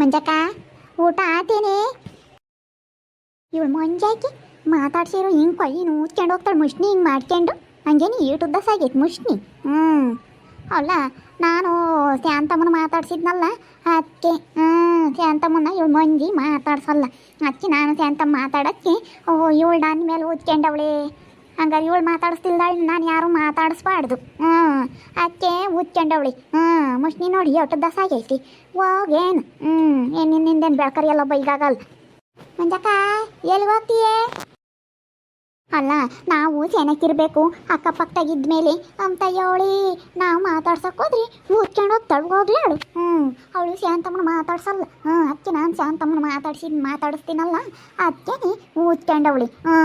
ಮಂಜಕ್ಕ, ಊಟ ಆತೇನೆ? ಇವಳು ಮಂಜಾಕಿ, ಮಾತಾಡ್ಸಿರೋ ಹಿಂಗೆ ಕೊಯ್ಯಿ ನೂಚ್ಕೊಂಡು ಹೋಗ್ತಾಳೆ ಮುಷ್ಣಿ, ಹಿಂಗೆ ಮಾಡ್ಕೊಂಡು. ಹಂಗೇನು ಈಟು ಉದ್ದಸ ಆಗೈತೆ ಮುಷ್ಣಿ. ಹ್ಞೂ ಅಲ್ಲ, ನಾನು ಶಾಂತಮ್ಮನ ಮಾತಾಡ್ಸಿದ್ನಲ್ಲ ಅದಕ್ಕೆ ಹ್ಞೂ ಶಾಂತಮ್ಮನ ಇವಳು ಮಂಜಿ ಮಾತಾಡ್ಸಲ್ಲ. ಅದಕ್ಕೆ ನಾನು ಶಾಂತಮ್ಮ ಮಾತಾಡಕ್ಕೆ, ಓ, ಇವಳು ನನ್ನ ಮೇಲೆ ಊದ್ಕೊಂಡವಳೆ ಹಂಗಾರೆ ಇವಳು ಮಾತಾಡಿಸ್ತಿಲ್ದಾಳೆ, ನಾನು ಯಾರು ಮಾತಾಡಿಸ್ಬಾರ್ದು. ಹ್ಞೂ ಅಕ್ಕೆ ಉತ್ಕೊಂಡವಳಿ. ಹ್ಞೂ ಮುಷ್ಣಿ ನೋಡಿ ಎಷ್ಟು ದಸ ಆಗೈತಿ. ಹೋಗೇನು. ಹ್ಞೂ, ಏನು ನಿನ್ನಿಂದೇನು ಬೆಳ್ಕರಿ ಎಲ್ಲ ಬೈಗಾಗಲ್ಲ. ಮಂಜಕ್ಕ, ಎಲ್ಲಿ ಹೋಗ್ತೀಯೇ? ಅಲ್ಲ, ನಾವು ಚೆನ್ನಾಗಿರ್ಬೇಕು ಅಕ್ಕಪಕ್ಕದಾಗ ಇದ್ಮೇಲೆ ಅಂತ ಹೇಳಿ ನಾವು ಮಾತಾಡ್ಸಕ್ಕೋದ್ರಿ ಹೋದ್ರಿ ಊದ್ಕೊಂಡು ಹೋಗ್ಲಾಳು ಹ್ಞೂ ಅವಳು ಶಾಂತಮ್ಮನ ಮಾತಾಡ್ಸಲ್ಲ. ಹ್ಞೂ ಅದಕ್ಕೆ ನಾನು ಶಾಂತಮ್ಮನ ಮಾತಾಡ್ಸಿ, ಮಾತಾಡಿಸ್ತೀನಲ್ಲ. ಅದಕ್ಕೆ ಊದ್ಕೊಂಡವಳಿ. ಹ್ಞೂ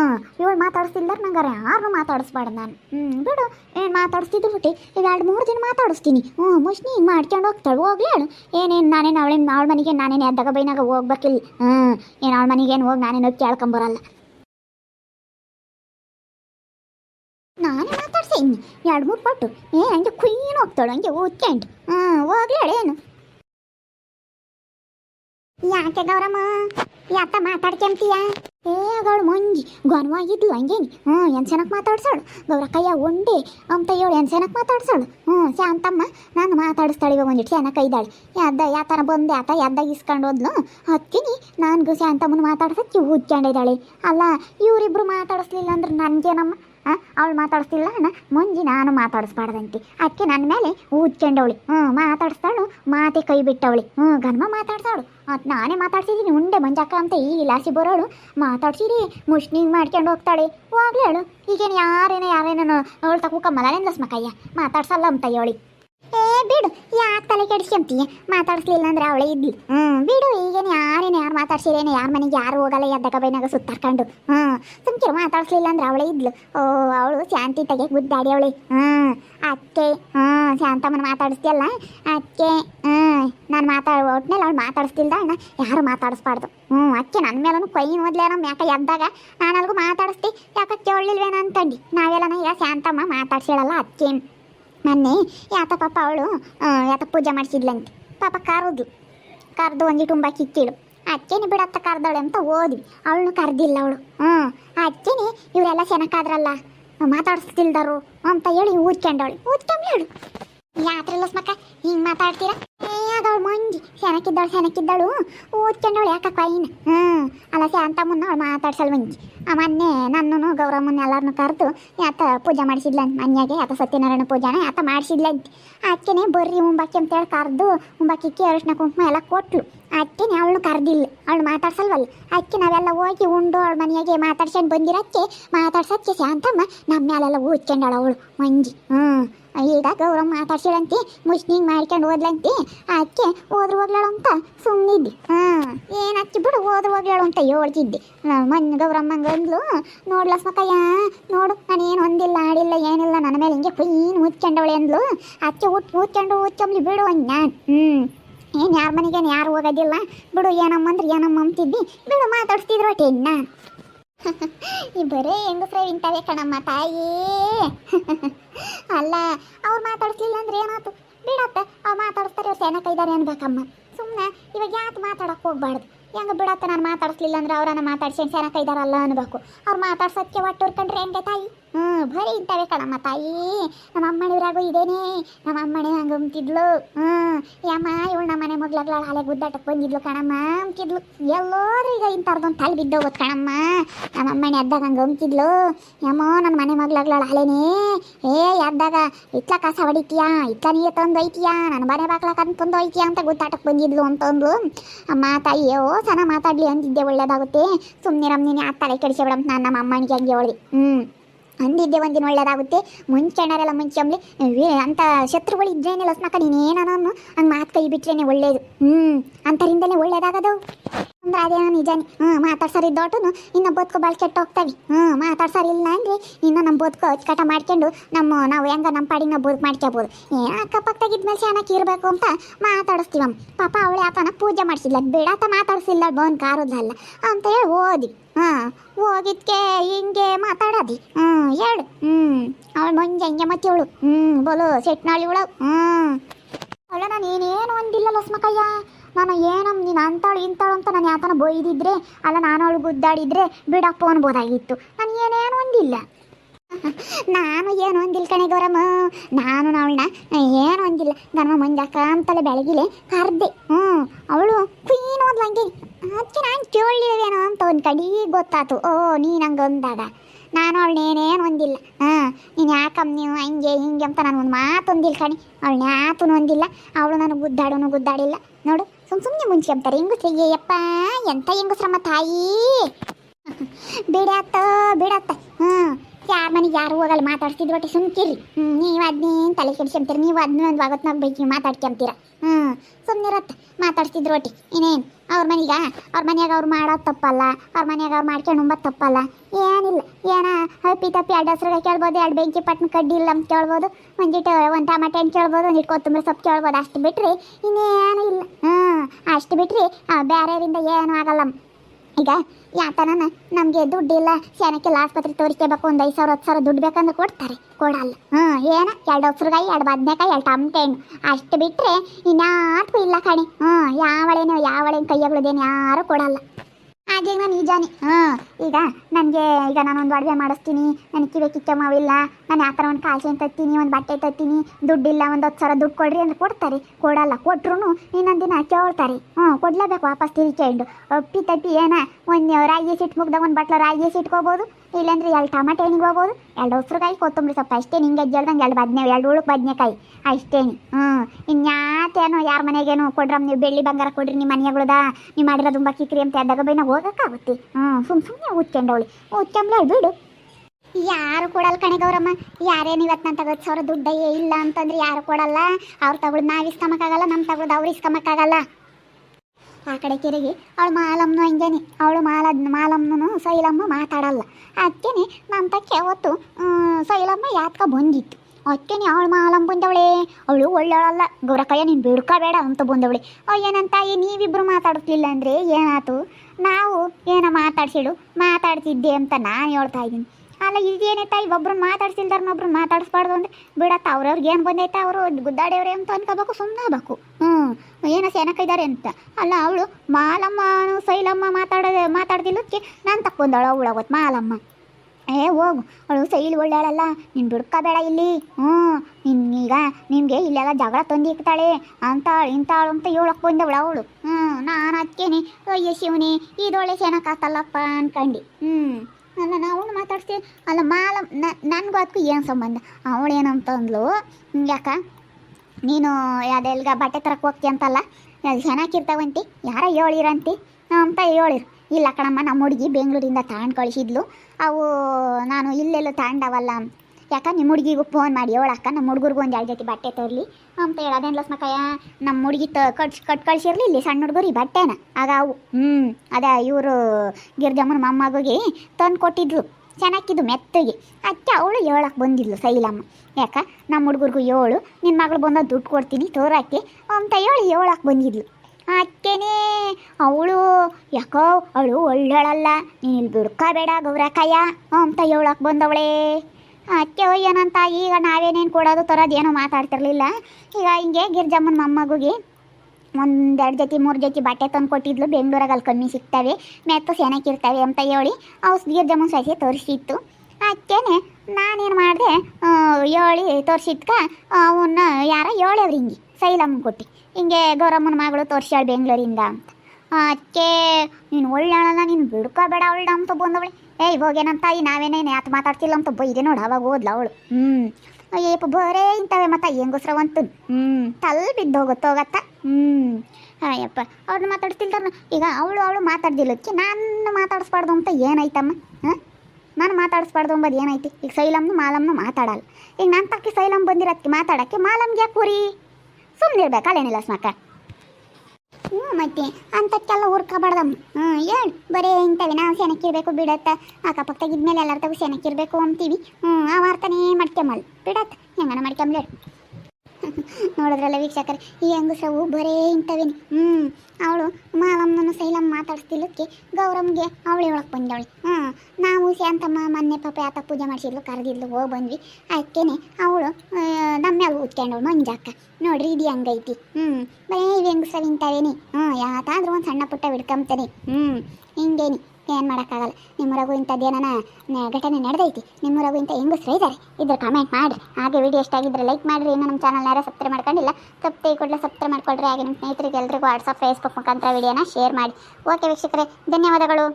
ಇವಳು ಮಾತಾಡಿಸ್ತಿಲ್ದಾರ ನಂಗಾರೆ ಯಾರು ಮಾತಾಡಿಸ್ಬಾರ್ದು ನಾನು. ಹ್ಞೂ ಬಿಡು, ಏನು ಮಾತಾಡಿಸ್ತಿದ್ರು ಬಿಟ್ಟು ಈಗ ಎರಡು ಮೂರು ದಿನ ಮಾತಾಡಿಸ್ತೀನಿ. ಹ್ಞೂ ಮುಷ್ಣಿ ಹಿಂಗೆ ಮಾಡ್ಕೊಂಡು ಹೋಗಿ ಹೋಗ್ಲಾಳು ಏನೇನು, ನಾನೇನು, ಅವಳೇನು, ಅವಳ ಮನೆಗೆ ನಾನೇನು ಎದ್ದಾಗ ಬೈನಾಗ ಹೋಗ್ಬೇಕಿಲ್ಲ ಹ್ಞೂ ಏನು, ಅವಳ ಮನೆಗೇನು ಹೋಗಿ ನಾನೇನು ಕೇಳ್ಕೊಂಬರಲ್ಲ ಎರಡು ಮೂರು ಪಟ್ಟು. ಏ, ಹಂಗೆ ಕ್ವೀನ್ ಹೋಗ್ತಾಳು, ಹಂಗೆ ಊದ್ಕೊಂಡು ಹಾಂ ಹೋಗ್ಲಿ ಏನು. ಯಾಕೆ ಗೌರಮ್ಮ? ಯಾತ ಮಾತಾಡ್ಕೊಂತೀಯ? ಏ, ಅವಳು ಮಂಜಿ ಗೊನವಾಗಿದ್ಲು ಹಂಗೇನಿ. ಹ್ಞೂ ಎನ್ಸನಕ್ಕೆ ಮಾತಾಡ್ಸೋಳು. ಗೌರಕ್ಕಯ್ಯ ಒಂಡೆ ಅಂತ ಹೇಳು ಎನ್ಸನಕ್ಕೆ ಮಾತಾಡ್ಸೋಳು. ಹ್ಞೂ ಶಾಂತಮ್ಮ, ನಾನು ಮಾತಾಡಿಸ್ತಾಳೆ ಇವಾಗ ಒಂದಿಟ್ಟು ಚೆನ್ನಾಗಿ ಕೈದಾಳೆ. ಯಾದ ಯಾತನ ಬಂದೆ ಆತ ಯಾದ ಇಸ್ಕೊಂಡು ಹೋದ್ಲು. ಅದಕ್ಕೆ ನನಗೂ ಶಾಂತಮ್ಮನ ಮಾತಾಡ್ಸಕ್ಕೆ ಊದ್ಕೊಂಡಿದ್ದಾಳೆ ಅಲ್ಲ, ಇವರಿಬ್ರು ಮಾತಾಡಿಸ್ಲಿಲ್ಲ ಅಂದ್ರೆ ನನಗೇನಮ್ಮ? ಅವಳು ಮಾತಾಡಿಸ್ತಿಲ್ಲ ಅಣ್ಣ. ಮುಂಜಿ ನಾನು ಮಾತಾಡಿಸ್ಬಾರ್ದಂತೆ. ಅದಕ್ಕೆ ನನ್ನ ಮೇಲೆ ಊದ್ಕೊಂಡವಳಿ. ಹ್ಞೂ, ಮಾತಾಡಿಸ್ತಾಳು. ಮಾತೆ ಕೈ ಬಿಟ್ಟವಳಿ. ಹ್ಞೂ ಗನ್ಮ ಮಾತಾಡ್ತಾಳು ಅದು ನಾನೇ ಮಾತಾಡ್ಸಿದ್ದೀನಿ, ಉಂಡೆ ಮಂಜಕ್ಕ ಅಂತ ಈ ಇಲಾಸಿ ಬರೋಳು. ಮಾತಾಡ್ಸಿರಿ ಮುಷ್ನಿಂಗ್ ಮಾಡ್ಕೊಂಡು ಹೋಗ್ತಾಳೆ. ಹೋಗ್ಲೇಳು ಈಗೇನು ಯಾರೇನೋ ಯಾರೇನೋ ಅವಳು ತಗೋಕಮ್ಮಲ್ಲ ದಸ್ಮಕಯ್ಯ ಮಾತಾಡ್ಸಲ್ಲ ಅಂತ ಏ ಬಿಡು ಯಾಕೆ ತಲೆ ಕೆಡಿಸ್ಕೊಂತೀಯ ಮಾತಾಡಿಸ್ಲಿಲ್ಲ ಅಂದ್ರೆ ಅವಳೇ ಇದ್ಲಿ. ಹ್ಞೂ ಬಿಡು ಈಗೇನು ಯಾರೇನು ಯಾರು ಮಾತಾಡ್ಸಿರೇನು ಯಾರ ಮನೆಗೆ ಯಾರು ಹೋಗಲ್ಲ ಎದ್ದಕ ಬೈನಾಗ ಸುತ್ತಾರ್ಕೊಂಡು ಹ್ಞೂ ಸುಮ್ಕಿರು ಮಾತಾಡಿಸ್ಲಿಲ್ಲ ಅಂದ್ರೆ ಅವಳೇ ಇದ್ಲು. ಓ ಅವಳು ಶಾಂತಿ ತೆಗೆ ಗುದ್ದಾಡಿ ಅವಳೆ. ಹ್ಞೂ ಅಕ್ಕೆ ಹ್ಞೂ ಶಾಂತಮ್ಮನ ಮಾತಾಡಿಸ್ತಿಯಲ್ಲ? ಅಕ್ಕೆ ಹ್ಞೂ ನಾನು ಮಾತಾಡ ಒಟ್ನಲ್ಲಿ ಅವಳು ಮಾತಾಡಿಸ್ತಿಲ್ದ ಅಣ್ಣ? ಯಾರು ಮಾತಾಡಿಸ್ಬಾರ್ದು. ಹ್ಞೂ ಅಕ್ಕೆ ನನ್ನ ಮೇಲೂ ಕೈ ಓದ್ಲೇ ನಮ್ಮ ಯಾಕೆ ಎದ್ದಾಗ? ನಾನು ಅಲ್ಗೂ ಮಾತಾಡಿಸ್ತಿ ಯಾಕೆ ಕೇಳಲಿಲ್ವೇನ ಅಂತಂದು ನಾವೆಲ್ಲನ ಈಗ ಶಾಂತಮ್ಮ ಮಾತಾಡ್ಸಿಳಲ್ಲ ಅಕ್ಕೆ ಮೊನ್ನೆ ಯಾತ ಪಾಪ ಅವಳು ಯಾತ ಪೂಜೆ ಮಾಡಿಸಿದ್ಲಂತೆ. ಪಾಪ ಕಾರದು, ಕರ್ದು ಒಂದು ತುಂಬ ಕಿಕ್ಕಿಳು. ಅಚ್ಚೇನಿ ಬಿಡತ್ತ ಕರ್ದವಳೆ ಅಂತ ಓದಿ, ಅವಳನ್ನು ಕರೆದಿಲ್ಲ ಅವಳು. ಹ್ಞೂ, ಅಚ್ಚೇನಿ ಇವರೆಲ್ಲ ಸೆನಕಾದ್ರಲ್ಲ ಮಾತಾಡಿಸ್ತಿಲ್ದರು ಅಂತ ಹೇಳಿ ಊದ್ಕೊಂಡವಳು. ಊದ್ಕೊಂಡ್ಲೇಳು ಯಾತ್ರೆಲ್ಲ ಮಕ್ಕ, ಹಿಂಗೆ ಮಾತಾಡ್ತೀರಾ? ಅದವಳು ಮಂಜಿ ಸೆನಕಿದ್ದವಳು ಸೆನಕಿದ್ದಳು ಓದ್ಕೊಂಡವಳು ಯಾಕ ಕೈನ ಹ್ಞೂ ಅಲ್ಲ ಶಾಂತಮ್ಮನ ಅವಳು ಮಾತಾಡ್ಸಲ್ ಮಂಜಿ ಆ ಮೊನ್ನೆ ನನ್ನೂ ಗೌರಮ್ಮನ ಎಲ್ಲರನ್ನು ಕರೆದು ಯಾತ ಪೂಜೆ ಮಾಡಿಸಿದ್ಲಂತ, ಮನ್ಯಾಗೆ ಯಾತ ಸತ್ಯನಾರಾಯಣ ಪೂಜಾನ ಯಾತ ಮಾಡಿಸಿದ್ಲಂತ. ಅಕ್ಕೇನೆ ಬರ್ರಿ ಉಂಬಾಕಿ ಅಂತೇಳಿ ಕರೆದು ಉಂಬಾಕಿಕ್ಕೆ ಅರಿಶಿನ ಕುಂಕುಮ ಎಲ್ಲ ಕೊಟ್ಲು. ಅದಕ್ಕೆ ಅವಳು ಕರೆದಿಲ್ಲ. ಅವಳು ಮಾತಾಡ್ಸಲ್ವಲ್ಲ? ಅದಕ್ಕೆ ನಾವೆಲ್ಲ ಹೋಗಿ ಉಂಡು ಅವಳ ಮನೆಯಾಗೆ ಮಾತಾಡ್ಸ್ಕೊಂಡು ಬಂದಿರಕ್ಕೆ, ಮಾತಾಡ್ಸಕ್ಕೆ ಶಾಂತಮ್ಮ ನಮ್ಮ ಮೇಲೆಲ್ಲ ಊದ್ಕೊಂಡಾಳ ಅವಳು ಮಂಜಿ ಹ್ಞೂ ಈಗ ಗೌರಮ್ಮ ಮಾತಾಡ್ಸಿಳಂತಿ ಮುಷ್ನಿಂಗ್ ಮಾಡ್ಕೊಂಡು ಓದ್ಲಂತಿ ಅದಕ್ಕೆ ಓದ್ರ ಹೋಗ್ಲಾಳು ಅಂತ ಸುಮ್ಮನಿದ್ದೆ ಹಾಂ, ಏನು ಬಿಡು ಓದ್ರ ಹೋಗ್ಲಾಳು ಅಂತ ಹೇಳ್ತಿದ್ದೆ ಮನ್ ಗೌರಮ್ಮಂಗೆ ಅಂದ್ಲು ನೋಡ್ಲ ಮಕ್ಕಯ್ಯ ನೋಡು, ನಾನೇನು ಹೊಂದಿಲ್ಲ ಆಡಿಲ್ಲ, ಏನಿಲ್ಲ, ನನ್ನ ಮೇಲೆ ಹಿಂಗೆ ಕ್ಲೀನ್ ಊದ್ಕೊಂಡವಳೆ ಅಂದ್ಲು. ಅದಕ್ಕೆ ಊಟ್ ಊದ್ಕೊಂಡು ಊದ್ಕೊಂಬ್ಲಿ, ಬಿಡು ಅಂದ್ ನಾನು ಹ್ಞೂ ಏನು ಯಾರ ಮನೆಗೇನು ಯಾರು ಹೋಗೋದಿಲ್ಲ. ಬಿಡು, ಏನಮ್ಮ ಅಂದ್ರೆ ಏನಮ್ಮ ಅಂತಿದ್ದಿ. ಬಿಡು, ಮಾತಾಡ್ಸ್ತಿದ್ರು ಒಟ್ಟೆ ನಾನು ಈ ಬರೇ ಹೆಂಗಸ್ರೆ ಇಂಥವೇ ಕಣಮ್ಮ ತಾಯಿ. ಅಲ್ಲ, ಅವ್ರು ಮಾತಾಡಿಸ್ಲಿಲ್ಲ ಅಂದ್ರೆ ಏನಾಯ್ತು? ಬಿಡತ್ತ, ಅವ್ರು ಮಾತಾಡಿಸ್ತಾರೆ, ಅವ್ರು ಸೆನಕ ಇದ್ದಾರೆ ಅನ್ಬೇಕಮ್ಮ. ಸುಮ್ಮನೆ ಇವಾಗ ಯಾಕೆ ಮಾತಾಡಕ್ಕೆ ಹೋಗ್ಬಾರ್ದು? ಹೆಂಗೆ ಬಿಡತ್ತೆ ನಾನು ಮಾತಾಡಿಸ್ಲಿಲ್ಲ ಅಂದ್ರೆ ಅವರನ್ನ ಮಾತಾಡ್ಸಿ ಸೆನಕ ಇದ್ದಾರಲ್ಲ ಅನ್ಬೇಕು. ಅವ್ರು ಮಾತಾಡ್ಸೋಕ್ಕೆ ಒಟ್ಟು ಉರ್ಕೊಂಡ್ರೆ ಹೆಂಗೆ ತಾಯಿ? ಹ್ಞೂ ಬರೀ ಇಂಥವೇ ಕಣಮ್ಮ ತಾಯಿ. ನಮ್ಮ ಅಮ್ಮನಿವ್ರಾಗೂ ಇದೇನೇ. ನಮ್ಮ ಅಮ್ಮನೇ ಹಂಗೆ ಉಮ್ತಿದ್ಲು ಹ್ಞೂ ಯಮ್ಮ ಇವಳು ನಮ್ಮ ಮನೆ ಮಗ್ಳಗಳ ಹಳೆ ಗುದ್ದಾಟಕ್ಕೆ ಬಂದಿದ್ಲು ಕಣಮ್ಮ ಅಂತಿದ್ಲು ಎಲ್ಲರೂ ಈಗ ಇಂಥವ್ರದೊಂದು ತಲೆ ಬಿದ್ದೋಗೋದು ಕಣಮ್ಮ. ನಮ್ಮ ಅಮ್ಮನೇ ಎದ್ದಾಗ ಹಂಗೆ ಉಮ್ತಿದ್ಲು ಯಮ್ಮೋ, ನನ್ನ ಮನೆ ಮಗ್ಳಗಳ ಹಳೆನೇ ಏ, ಎದ್ದಾಗ ಇತ್ಲ ಕಸ ಹೊಡಿತೀಯಾ? ಇತ್ಲ ನೀರು ತಂದು ಒಯ್ತೀಯಾ ನನ್ನ ಮನೆ ಬಾಗ್ಲಕ್ಕ ತಂದು ಒಯ್ತೀಯಾ ಅಂತ ಗುದ್ದಾಟಕ್ಕೆ ಬಂದಿದ್ಲು ಅಂತಂದ್ಲು. ಅಮ್ಮ ತಾಯಿಯೋ ಸನ ಮಾತಾಡಲಿ ಅಂದಿದ್ದೆ, ಒಳ್ಳೇದಾಗುತ್ತೆ. ಸುಮ್ಮನೆ ನೀನು ಆ ತಲೆ ಕೆಡಿಸಿಬಿಡಮ್ ನಾನು ನಮ್ಮ ಅಮ್ಮನಿಗೆ ಹಂಗೆ ಹೇಳಿದೆ ಹ್ಞೂ ಅಂದಿದ್ದೆ ಒಂದಿನ ಒಳ್ಳೇದಾಗುತ್ತೆ. ಮುಂಚೆಣರೆಲ್ಲ ಮುಂಚೆಂಬ್ಲಿ ಅಂತ ಶತ್ರುಗಳು ಇದ್ರೇನೆ ಲಸ್ನಕ ನೀನೇನೋ ಹಂಗೆ ಮಾತು ಕೈ ಬಿಟ್ರೇನೆ ಒಳ್ಳೇದು. ಹ್ಞೂ ಅಂಥರಿಂದಲೇ ಒಳ್ಳೇದಾಗದು. ಅದೇನೋ ನಿಜಾನೇ. ಹ್ಞೂ ಮಾತಾಡ್ಸೋರು ದೊಡ್ಡನು ಇನ್ನು ಬದುಕು ಭಾಳ ಕೆಟ್ಟ ಹೋಗ್ತಾವೆ ಹ್ಞೂ ಮಾತಾಡ್ಸೋರು ಇಲ್ಲ ಅಂದ್ರೆ ಇನ್ನು ನಮ್ಮ ಬದುಕು ಅಚ್ಚುಕಟ ಮಾಡ್ಕೊಂಡು ನಮ್ಮ, ನಾವು ಹೆಂಗೆ ನಮ್ಮ ಪಾಡಿಗೆ ನಾವು ಬದುಕು ಮಾಡ್ಕೋಬೋದು ಏ ಅಕ್ಕಪಕ್ಕದಾಗಿದ್ಮೇಲೆ ಚೆನ್ನಾಗಿ ಇರಬೇಕು ಅಂತ ಮಾತಾಡಿಸ್ತೀವಮ್ಮ ಪಾಪ ಅವಳೆ ಆತನ ಪೂಜೆ ಮಾಡಿಸಿಲ್ಲ ಬಿಡಾತ ಮಾತಾಡಿಸಿಲ್ಲ. ಬೋನ್ ಕಾರೋದಲ್ಲ ಅಂತ ಹೇಳಿ ಓದಿ. ಹಾಂ ಹೋಗಿದ್ಕೆ ಹಿಂಗೆ ಮಾತಾಡೋದಿ. ಹ್ಞೂ ಹೇಳು. ಹ್ಞೂ ಅವಳು ಮಂಜೆ ಹಂಗೆ ಮತ್ತೆ ಇವಳು ಹ್ಞೂ ಬೋಲು ಸೆಟ್ನಾಳಿ ಇವಳು ಹ್ಞೂ ಅವಳ ನಾನು ಏನೇನು ಒಂದಿಲ್ಲ ಲಸ್ಮಕಯ್ಯ ನಾನು ಏನಮ್ಮ ನೀನು ಅಂತಾಳು ಇಂತಾಳು ಅಂತ ನಾನು ಯಾತನ ಬೈದಿದ್ರೆ, ಅಲ್ಲ ನಾನು ಅವಳು ಗುದ್ದಾಡಿದ್ರೆ ಬಿಡಪ್ಪ ಅನ್ಬೋದಾಗಿತ್ತು. ನಾನು ಏನೇನು ಒಂದಿಲ್ಲ ನಾನು ಏನು ಒಂದಿಲ್ಲ ಕಣೆ ಗೌರಮ್ಮ. ನಾನು ಅವಳನ್ನ ಏನು ಒಂದಿಲ್ಲ ಗರ್ಮ ಮಂಜಾಕ ಅಂತಲೇ ಬೆಳಗಿಲೆ ಕರ್ದೆ. ಹ್ಞೂ ಅವಳು ಕ್ವೀನ್ ಓದ್ಲಂಗೆ ಅದಕ್ಕೆ ನಾನು ಕೇಳಿರುವೇನೋ ಅಂತ ಒಂದು ಕಡಿ ಗೊತ್ತಾತು. ಓ, ನೀನು ಹಂಗೆ ಅಂದಾಗ. ನಾನು ಅವಳನ್ನೇನೇನು ಒಂದಿಲ್ಲ ಹಾಂ, ನೀನು ಯಾಕಮ್ಮ ನೀವು ಹಂಗೆ ಹಿಂಗೆ ಅಂತ ನಾನು ಒಂದು ಮಾತು ಒಂದಿಲ್ಲ ಕಣಿ. ಅವಳನ್ನ ಯಾತು ಒಂದಿಲ್ಲ ಅವಳು ನನಗೆ ಗುದ್ದಾಡೋನು ಗುದ್ದಾಡಿಲ್ಲ. ನೋಡು ಸುಮ್ ಸುಮ್ಮನೆ ಮುಂಚ್ಕೊಂತಾರೆ ಹೆಂಗಸ್ರಿಗೆ ಎಂತ ಹೆಂಗಸ್ರಮ್ಮ ತಾಯಿ? ಬಿಡತ್ತ ಬಿಡತ್ತ ಹ್ಞೂ ಯಾರ ಮನೆಗೆ ಯಾರು ಹೋಗಲ್ಲ ಮಾತಾಡ್ತಿದ್ರು ಒಟ್ಟು ಸುಮ್ಕಿರಿ ಹ್ಞೂ ನೀವು ಅದನ್ನೇನು ತಲೆ ಕೆಡ್ಸ್ಕೊಂತೀರಿ ನೀವು ಅದನ್ನ ಒಂದು ಆವತ್ನಾಗ ಬೈಕಿ ಮಾತಾಡ್ಕೊಂತೀರ ಹ್ಞೂ ಸುಮ್ಮನಿರತ್ತ ಮಾತಾಡ್ತಿದ್ರು ಒಟ್ಟಿ. ಇನ್ನೇನು, ಅವ್ರ ಮನೆಗ? ಅವ್ರ ಮನೆಯಾಗ ಅವ್ರು ಮಾಡೋದು ತಪ್ಪಲ್ಲ, ಅವ್ರ ಮನೆಯಾಗ ಅವ್ರು ಮಾಡ್ಕೊಂಡು ಉಂಬತ್ತು ತಪ್ಪಲ್ಲ. ಏನಿಲ್ಲ, ಏನ ಹಪ್ಪಿ ತಪ್ಪಿ ಎರಡು ಹಸ್ರಾಗ ಕೇಳ್ಬೋದು, ಎರಡು ಬೆಂಕಿ ಪಟ್ನ ಕಡ್ಡಿ ಇಲ್ಲ ಅಂತ ಕೇಳ್ಬೋದು ಒಂದಿಟ್ಟು ಒಂದು ಟಮಾಟೆ ಹಣ್ಣು ಕೇಳ್ಬೋದು ಒಂದಿಟ್ಟು ಕೊತ್ತಂಬರಿ ಸೊಪ್ಪು ಕೇಳ್ಬೋದು, ಅಷ್ಟು ಬಿಟ್ರಿ ಇನ್ನೇನು ಇಲ್ಲ. ಹ್ಞೂ ಅಷ್ಟು ಬಿಟ್ರಿ ಬೇರೆಯವರಿಂದ ಏನೂ ಆಗಲ್ಲ. ಈಗ ಯಾತನ ನಮಗೆ ದುಡ್ಡಿಲ್ಲ ಶಾನಕ್ಕೆಲ್ಲ ಆಸ್ಪತ್ರೆ ತೋರಿಸ್ಕೋಬೇಕು ಒಂದು ಐದು ಸಾವಿರ, ಹತ್ತು ಸಾವಿರ ದುಡ್ಡು ಬೇಕಂದ್ರೆ ಕೊಡ್ತಾರೆ. ಕೊಡಲ್ಲ. ಹ್ಞೂ ಏನ? ಎರಡು ಹಸ್ರುಗಾಯಿ ಎರಡು ಬದ್ನೆಕಾಯಿ, ಎರಡು ಟಮಟೆ ಹಣ್ಣು ಅಷ್ಟು ಬಿಟ್ಟರೆ ಇನ್ಯಾಟು ಇಲ್ಲ ಕಣಿ. ಹ್ಞೂ ಯಾವಳೇನು ಯಾವಳೇನು ಕೈಯಾಗಳದೇನು ಯಾರು ಕೊಡಲ್ಲ. ಹಾಗೆ ನಾನು ನಿಜಾನೆ. ಹಾ, ಈಗ ನನಗೆ ಈಗ ನಾನೊಂದು ಅಡುಗೆ ಮಾಡಿಸ್ತೀನಿ. ನನಗೆ ಕಿವೆ ಕಿಚ್ಚಮ್ಮವಿಲ್ಲ ನಾನು ಯಾವ ಥರ ಒಂದು ಕಾಲ್ಸೇನು ತತ್ತೀನಿ ಒಂದು ಬಟ್ಟೆ ತತ್ತೀನಿ ದುಡ್ಡಿಲ್ಲ, ಒಂದು ಹತ್ತು ಸಾವಿರ ದುಡ್ಡು ಕೊಡ್ರಿ ಅಂತ ಕೊಡ್ತಾರೆ. ಕೊಡಲ್ಲ ಕೊಟ್ರು ಇನ್ನೊಂದು ದಿನ ಕೇಳ್ತಾರೆ. ಹ್ಞೂ ಕೊಡ್ಲೇಬೇಕು ವಾಪಸ್ ತಿರ್ಕೊಂಡು ಅಪ್ಪಿ ತಪ್ಪಿ ಏನ ಒಂದು ರಾಗಿ ಸಿಟ್ಟು ಮುಗ್ದಾಗ ಒಂದು ಬಟ್ಲ ರಾಗಿ ಸಿಟ್ಕೋಬೋದು ಇಲ್ಲಾಂದ್ರೆ ಎರಡು ಟಮಾಟೆ ಹಣ್ಣಿಗೆ ಹೋಗ್ಬೋದು ಎರಡು ಹಸ್ರುಗಾಯಿ ಕೊತ್ತಂಬರಿ ಸೊಪ್ಪು, ಅಷ್ಟೇ ನಿಂಗೆ ಹೇಳ್ದಂಗೆ ಎರಡು ಬದನೆ ಎರಡು ಉಳುಕ್ ಬದನೆಕಾಯಿ ಅಷ್ಟೇನಿ ಹ್ಞೂ ಇನ್ಯಾತೇನೋ ಯಾರ ಮನೆಗೇನು ಕೊಡ್ರಮ್ಮ ನೀವು ಬೆಳ್ಳಿ ಬಂಗಾರ ಕೊಡ್ರಿ ನಿಮ್ಮ ಮನೆಗಳದ, ನೀವು ಮಾಡಿರೋ ತುಂಬ ಕಿಕ್ರಿ ಅಂತ ಎದ್ದಾಗ ಬೈನ ಹೋಗೋಕ್ಕಾಗುತ್ತೆ. ಹ್ಞೂ ಸುಮ್ ಸುಮ್ಮನೆ ಊದ್ಕೊಂಡವಳಿ ಊದ್ಕೊಂಬ್ಲ ಬಿಡು. ಯಾರು ಕೊಡಲ್ಲ ಕಣೆ ಗೌರಮ್ಮ, ಯಾರೇನು ಇವತ್ತು ನಾನು ತಗೋದು ಸಾವಿರ ದುಡ್ಡೇ ಇಲ್ಲ ಅಂತಂದ್ರೆ ಯಾರು ಕೊಡಲ್ಲ. ಅವ್ರು ತಗೊಳ್ ನಾವು ಇಸ್ಕೊಂಬಕ್ಕಾಗಲ್ಲ ನಮ್ಮ ತಗೊಳೋದು ಅವ್ರು ಇಸ್ಕೊಂಬಕ್ಕಾಗಲ್ಲ ಆ ಕಡೆ ಕೆರೆಗೆ ಅವಳು ಮಾಲಮ್ಮನು ಹಂಗೇನೆ. ಅವಳು ಮಾಲ ಮಾಲಮ್ಮನು ಸೈಲಮ್ಮ ಮಾತಾಡಲ್ಲ. ಅದಕ್ಕೇನೆ ನಮ್ಮ ತಕ್ಕೆ ಅವತ್ತು ಸೈಲಮ್ಮ ಯಾತ್ಕ ಬಂದಿತ್ತು. ಅದಕ್ಕೇನೆ ಅವಳು ಮಾಲಮ್ಮ ಬಂದವಳೆ. ಅವಳು ಒಳ್ಳೆಯವಳಲ್ಲ. ಗೌರಕಯ್ಯ ನೀನು ಬಿಡ್ಕೋಬೇಡ ಅಂತ ಬಂದವಳೆ. ಏನಂತ ಈ ನೀವಿಬ್ರು ಮಾತಾಡ್ತಿಲ್ಲ ಅಂದರೆ ಏನಾಯ್ತು ನಾವು ಏನೋ ಮಾತಾಡ್ಸಿಡು? ಮಾತಾಡ್ತಿದ್ದೆ ಅಂತ ನಾನು ಹೇಳ್ತಾ ಇದ್ದೀನಿ. ಅಲ್ಲ ಒಬ್ಬರು ಒಬ್ರನ್ನ ಒಬ್ಬರು ಮಾತಾಡಿಸ್ಬಾರ್ದು ಅಂದ್ರೆ ಬಿಡತ್ತ. ಅವ್ರವ್ರಿಗೆ ಏನು ಬಂದೈತೆ? ಅವರು ಗುದ್ದಾಡೇವ್ರೆ ಅಂತ ಅನ್ಕೋಬೇಕು ಸುಮ್ಮನೆ ಹ್ಞೂ ಏನೋ ಇದ್ದಾರೆ ಅಂತ. ಅಲ್ಲ, ಅವಳು ಮಾಲಮ್ಮ ಸೈಲಮ್ಮ ಮಾತಾಡೋದು, ಮಾತಾಡ್ದಿಲ್ಲಕ್ಕೆ ನಾನು ತಕ್ಕೊಂದಳು ಅವಳು ಅವತ್ತು ಮಾಲಮ್ಮ. ಏ, ಹೋಗು, ಅವಳು ಸೈಲ್ ಒಳ್ಳೆಯಳಲ್ಲ, ನೀನು ಬಿಡ್ಕೋಬೇಡ ಇಲ್ಲಿ. ಹ್ಞೂ ನಿನ್ನೀಗ ನಿನಗೆ ಇಲ್ಲೆಲ್ಲ ಜಗಳ ತಂದಿಕ್ತಾಳೆ ಅಂತಾಳು, ಇಂತಾಳು ಅಂತ ಹೇಳಕ್ಕೆ ಬಂದವಳು ಅವಳು. ಹ್ಞೂ ನಾನು ಅದಕ್ಕೇನೆ ಅಯ್ಯ ಶಿವನಿ, ಇದೊಳ್ಳೆ ಆತಲ್ಲಪ್ಪ ಅನ್ಕಂಡು. ಹ್ಞೂ ಅಲ್ಲ ನಾವು ಮಾತಾಡ್ತೀವಿ ಅಲ್ಲ ಮಾಲ ನನಗೂ ಅದಕ್ಕೂ ಏನು ಸಂಬಂಧ? ಅವಳು ಏನಂತಂದ್ಲು ಯಾಕ? ನೀನು ಅದೆಲ್ಗ ಬಟ್ಟೆ ತರಕ್ಕೆ ಹೋಗ್ತಿ ಅಂತಲ್ಲ? ಚೆನ್ನಾಗಿರ್ತಾವಂತಿ ಯಾರ ಹೇಳಿರಂತಿ ಅಂತ? ಹೇಳಿರು ಇಲ್ಲ ಕಣಮ್ಮ, ನಮ್ಮ ಹುಡುಗಿ ಬೆಂಗಳೂರಿಂದ ತಗೊಂಡು ಕಳಿಸಿದ್ಲು. ಅವು ನಾನು ಇಲ್ಲೆಲ್ಲೂ ತಗೊಂಡವಲ್ಲ ಯಾಕ ನಿಮ್ಮ ಹುಡುಗಿಗೂ ಫೋನ್ ಮಾಡಿ ಹೇಳಕ್ಕ. ನಮ್ಮ ಹುಡುಗರಿಗೂ ಒಂದು ಎರಡು ಜೊತೆ ಬಟ್ಟೆ ತರಲಿ. ಅಂತ ಹೇಳಿ. ಅದೇನು ಲಸ್ಮಕ್ಕಯ್ಯ ನಮ್ಮ ಹುಡುಗಿ ತ ಕಟ್ಸ್, ಕಟ್ ಕಳಿಸಿರ್ಲಿ, ಇಲ್ಲಿ ಸಣ್ಣ ಹುಡುಗರು ಈ ಬಟ್ಟೆನ. ಆಗ ಅವು ಹ್ಞೂ ಅದ ಇವರು ಗಿರ್ಜಮ್ಮನ ಮೊಮ್ಮಗಿಗೆ ತಂದು ಕೊಟ್ಟಿದ್ಲು ಚೆನ್ನಾಗಿದ್ದು ಮೆತ್ತಗೆ. ಅಕ್ಕ ಅವಳು ಹೇಳಕ್ಕೆ ಬಂದಿದ್ಲು ಸೈಲಮ್ಮ. ಯಾಕ? ನಮ್ಮ ಹುಡುಗರಿಗೂ ಏಳು ನಿನ್ನ ಮಗಳು ಬಂದ ದುಡ್ಡು ಕೊಡ್ತೀನಿ ತೋರಕ್ಕೆ ಅಂತ ಹೇಳಿ ಹೇಳಕ್ಕೆ ಬಂದಿದ್ಲು. ಅಕ್ಕೇನೇ, ಅವಳು, ಯಾಕೋ ಅವಳು ಒಳ್ಳೇಳಲ್ಲ, ನೀನು ಬಿಡ್ಕೋಬೇಡ ಗೌರಕ್ಕಯ್ಯ ಅಂತ ಹೇಳಕ್ಕೆ ಬಂದವಳೇ. ಅಕ್ಕೆ ಏನಂತ ಈಗ ನಾವೇನೇನು ಕೊಡೋದು ತರೋದು ಏನೋ ಮಾತಾಡ್ತಿರ್ಲಿಲ್ಲ. ಈಗ ಹಿಂಗೆ ಗಿರ್ಜಮ್ಮನ ಮೊಮ್ಮಗುಗೆ ಒಂದೆರಡು ಜೊತೆ ಮೂರು ಜೊತೆ ಬಟ್ಟೆ ತಂದು ಕೊಟ್ಟಿದ್ಲು. ಬೆಂಗಳೂರಾಗ ಅಲ್ಲಿ ಕಮ್ಮಿ ಸಿಗ್ತವೆ. ಮೆತ್ತು ಸೆನಕ್ಕಿರ್ತವೆ ಅಂತ ಹೇಳಿ ಅವು ಗಿರ್ಜಮ್ಮನ ಸಸಿ ತೋರಿಸಿತ್ತು. ಅದಕ್ಕೇನೆ ನಾನೇನು ಮಾಡಿದೆ ಹೇಳಿ ತೋರಿಸಿದ್ಕ ಅವನ್ನ ಯಾರ ಹೇಳವ್ರು ಹಿಂಗೆ ಸೈಲಮ್ಮ ಕೊಟ್ಟು. ಹಿಂಗೆ ಗೌರಮ್ಮನ ಮಗಳು ತೋರಿಸ್ಯಾಳು ಬೆಂಗಳೂರಿಂದ ಅಂತ. ಅದಕ್ಕೆ ನೀನು ಒಳ್ಳೆಯಲ್ಲ ನೀನು ಬಿಡ್ಕೋಬೇಡ ಅವಳ ಅಂತ ಬಂದವಳೆ ಏಯ್ ಹೋಗೇನಂತ ಈ ನಾವೇನೇನು ಯಾತು ಮಾತಾಡ್ತಿಲ್ಲ ಅಂತ ಬೈದೆ ನೋಡು ಅವಾಗ ಓದ್ಲ ಅವಳು. ಹ್ಞೂ ಅಯ್ಯಪ್ಪ ಬರೇ ಇಂಥವೆ ಮತ್ತ ಹೆಂಗಸ್ರವಂತು ಹ್ಞೂ ತಲ್ ಬಿದ್ದು ಹೋಗುತ್ತೆ ಹಾಂ, ಯಪ್ಪ. ಅವ್ರನ್ನ ಮಾತಾಡಿಸ್ತಿಲ್ತಾರ ಈಗ ಅವಳು ಅವಳು ಮಾತಾಡ್ದಿಲ್ಲಕ್ಕೆ ನಾನು ಮಾತಾಡಿಸ್ಬಾರ್ದು ಅಂತ ಏನಾಯ್ತಮ್ಮ? ಹಾಂ? ನಾನು ಮಾತಾಡಿಸ್ಬಾರ್ದು ಅಂಬದು ಏನೈತಿ ಈಗ ಸೈಲಮ್ನು ಮಾಲಮ್ನು ಮಾತಾಡಲ್ಲ. ಈಗ ನನ್ನ ತಕ್ಕಿ ಸೈಲಮ್ ಬಂದಿರೋದಕ್ಕೆ ಮಾತಾಡೋಕ್ಕೆ ಮಾಲಮ್ಗೆ ಯಾಕೆ ಕೂರಿ ಸುಮ್ಮನೆ ಇರ್ಬೇಕಲ್ಲೇನಿಲ್ಲ ಸ್ಮಕ್ಕ ಹ್ಞೂ ಮತ್ತೆ ಅಂಥಕ್ಕೆಲ್ಲ ಹುರ್ಕೋಬಾರ್ದಮ್ಮ ಹ್ಞೂ ಹೇಳು ಬರೀ ಇಂಥವೆ ನಾವು ಸೆನಕ್ಕಿರ್ಬೇಕು ಬಿಡತ್ತ? ಅಕ್ಕಪಕ್ಕ ಇದ್ಮೇಲೆ ಎಲ್ಲರ ತಗೋ ಸೆನಕ್ಕಿರ್ಬೇಕು ಅಂತೀವಿ. ಹ್ಞೂ, ಆ ವಾರ್ತಾನೇ ಮಾಡ್ಕೊಂಬಲ್ ಬಿಡತ್ತ? ಹೆಂಗನ ಮಾಡ್ಕೊಂಬ್ಲಿ ನೋಡಿದ್ರಲ್ಲ ವೀಕ್ಷಕರೇ, ಈ ಹೆಂಗಸವು ಬರೇ ಇಂಥವೇನಿ. ಹ್ಞೂ ಅವಳು ಮಾವಮ್ಮನ ಶೈಲಮ್ಮ ಮಾತಾಡ್ಸ್ತಿಲ್ಲಕ್ಕೆ ಗೌರಮ್ಗೆ ಅವಳಿ ಒಳಗೆ ಬಂದವಳು. ಹ್ಞೂ ನಾವು ಶಾಂತಮ್ಮ, ಮೊನ್ನೆ ಪಾಪ ಆತ ಪೂಜೆ ಮಾಡಿಸಿದ್ಲು, ಕರೆದಿದ್ಲು, ಹೋಗಿ ಬಂದ್ವಿ. ಅದಕ್ಕೇನೆ ಅವಳು ನಮ್ಮ ಮೇಲೆ ಉತ್ಕೊಂಡವಳು ಮಂಜಾಕ ನೋಡ್ರಿ ಇದು ಹಂಗೈತಿ ಹ್ಞೂ ಬರೇ ಇವು ಹೆಂಗಸವು ಇಂಥವೇನಿ. ಹ್ಞೂ ಯಾತಾದ್ರೂ ಒಂದು ಸಣ್ಣ ಪುಟ್ಟ ಬಿಡ್ಕೊಂತಾನೆ ಹ್ಞೂ ಹಿಂಗೇನಿ. ಏನು ಮಾಡೋಕ್ಕಾಗಲ್ಲ. ನಿಮ್ಮೂರಾಗೂ ಇಂಥದ್ದೇನ ಘಟನೆ ನಡೆದೈತಿ. ನಿಮ್ಮೂರಾಗೂ ಇಂಥ ಹೆಂಗಸ್ರು ಇದ್ದಾರೆ ಇದ್ರ ಕಮೆಂಟ್ ಮಾಡಿ ಹಾಗೆ ವಿಡಿಯೋ ಇಷ್ಟ ಆಗಿದ್ರೆ ಲೈಕ್ ಮಾಡಿರಿ. ಇನ್ನು ನಮ್ಮ ಚಾನಲ್ ಯಾರು ಸಬ್ಸ್ಕ್ರೈಬ್ ಮಾಡ್ಕೊಂಡಿಲ್ಲ ತಪ್ಪು ಕೂಡಲೇ ಸಬ್ಸ್ಕ್ರೈಬ್ ಮಾಡ್ಕೊಳ್ರಿ. ಹಾಗೆ ನಿಮ್ಮ ಸ್ನೇಹಿತರಿಗೆ, ಎಲ್ರಿಗೂ ವಾಟ್ಸಪ್ ಫೇಸ್ಬುಕ್ ಮುಖಾಂತರ ವಿಡಿಯೋನ ಶೇರ್ ಮಾಡಿ. ಓಕೆ ವೀಕ್ಷಕರೇ, ಧನ್ಯವಾದಗಳು.